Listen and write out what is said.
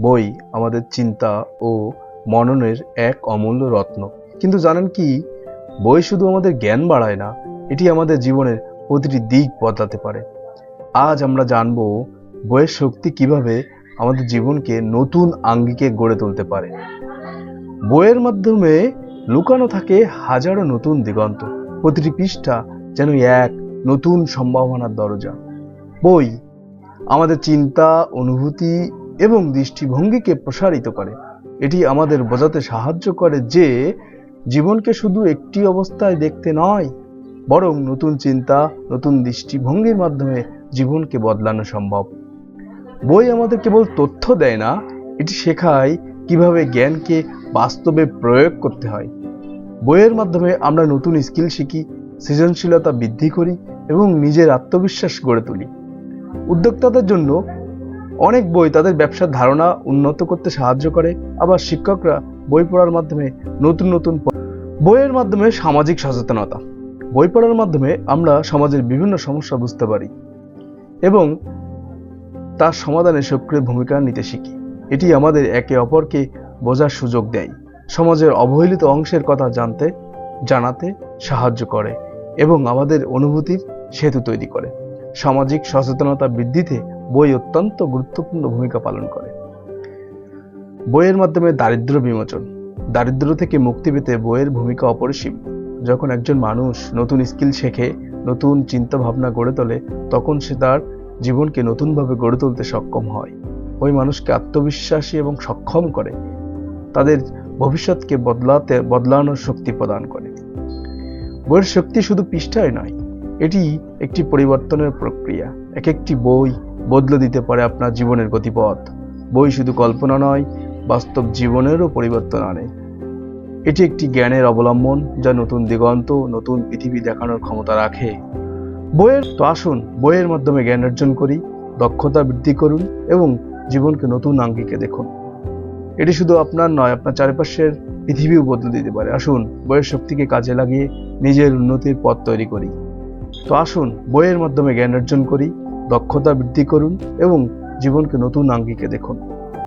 বই, আমাদের চিন্তা ও মননের এক অমূল্য রত্ন। কিন্তু জানেন কি, বই শুধু আমাদের জ্ঞান বাড়ায় না, এটি আমাদের জীবনের প্রতিটি দিক বদলাতে পারে। আজ আমরা জানব বইয়ের শক্তি কীভাবে আমাদের জীবনকে নতুন আঙ্গিকে গড়ে তুলতে পারে। বইয়ের মাধ্যমে লুকানো থাকে হাজারো নতুন দিগন্ত, প্রতিটি পৃষ্ঠা যেন এক নতুন সম্ভাবনার দরজা। বই, আমাদের চিন্তা, অনুভূতি এবং দৃষ্টিভঙ্গিকে প্রসারিত করে। এটি আমাদের বোঝাতে সাহায্য করে যে, জীবনকে শুধু একটি অবস্থায় দেখতে নয়, বরং নতুন চিন্তা, নতুন দৃষ্টিভঙ্গির মাধ্যমে জীবনকে বদলানো সম্ভব। বই আমাদের কেবল তথ্য দেয় না, এটি শেখায় কীভাবে জ্ঞানকে বাস্তবে প্রয়োগ করতে হয়। বইয়ের মাধ্যমে আমরা নতুন স্কিল শিখি, সৃজনশীলতা বৃদ্ধি করি এবং নিজের আত্মবিশ্বাস গড়ে তুলি। উদ্যোক্তাদের জন্য অনেক বই তাদের ব্যবসার ধারণা উন্নত করতে সাহায্য করে। আবার শিক্ষকরা বই পড়ার মাধ্যমে নতুন নতুন বইয়ের মাধ্যমে সামাজিক সচেতনতা। বই পড়ার মাধ্যমে আমরা সমাজের বিভিন্ন সমস্যা বুঝতে পারি এবং তার সমাধানে সক্রিয় ভূমিকা নিতে শিখি। এটি আমাদের একে অপরকে বোঝার সুযোগ দেয়। সমাজের অবহেলিত অংশের কথা জানতে, জানাতে সাহায্য করে এবং আমাদের অনুভূতির সেতু তৈরি করে। সামাজিক সচেতনতা বৃদ্ধিতে বই অত্যন্ত গুরুত্বপূর্ণ ভূমিকা পালন করে। বইয়ের মাধ্যমে দারিদ্র বিমোচন। দারিদ্র থেকে মুক্তি পেতে বইয়ের ভূমিকা অপরিসীম। যখন একজন মানুষ নতুন স্কিল শেখে, নতুন চিন্তা ভাবনা গড়ে তোলে, তখন সে তার জীবনকে নতুনভাবে গড়ে তুলতে সক্ষম হয়। ওই মানুষকে আত্মবিশ্বাসী এবং সক্ষম করে। তাদের ভবিষ্যৎকে বদলাতে, বদলানোর শক্তি প্রদান করে। বইয়ের শক্তি শুধু পৃষ্ঠায় নয়, এটি একটি পরিবর্তনের প্রক্রিয়া। এক একটি বই বদলে দিতে পারে আপনার জীবনের গতিপথ। বই শুধু কল্পনা নয়, বাস্তব জীবনেরও পরিবর্তন আনে। এটি একটি জ্ঞানের অবলম্বন যা নতুন দিগন্ত নতুন পৃথিবী দেখানোর ক্ষমতা রাখে। বইয়ের তো আসুন, বইয়ের মাধ্যমে জ্ঞান অর্জন করি, দক্ষতা বৃদ্ধি করুন এবং জীবনকে নতুন আঙ্গিকে দেখুন। এটি শুধু আপনার নয়, আপনার চারপাশের পৃথিবীও বদলে দিতে পারে। আসুন, বইয়ের শক্তিকে কাজে লাগিয়ে নিজের উন্নতির পথ তৈরি করি। তো আসুন, বইয়ের মাধ্যমে জ্ঞান অর্জন করি দক্ষতা বৃদ্ধি করুন এবং জীবনকে নতুন আঙ্গিকে দেখুন।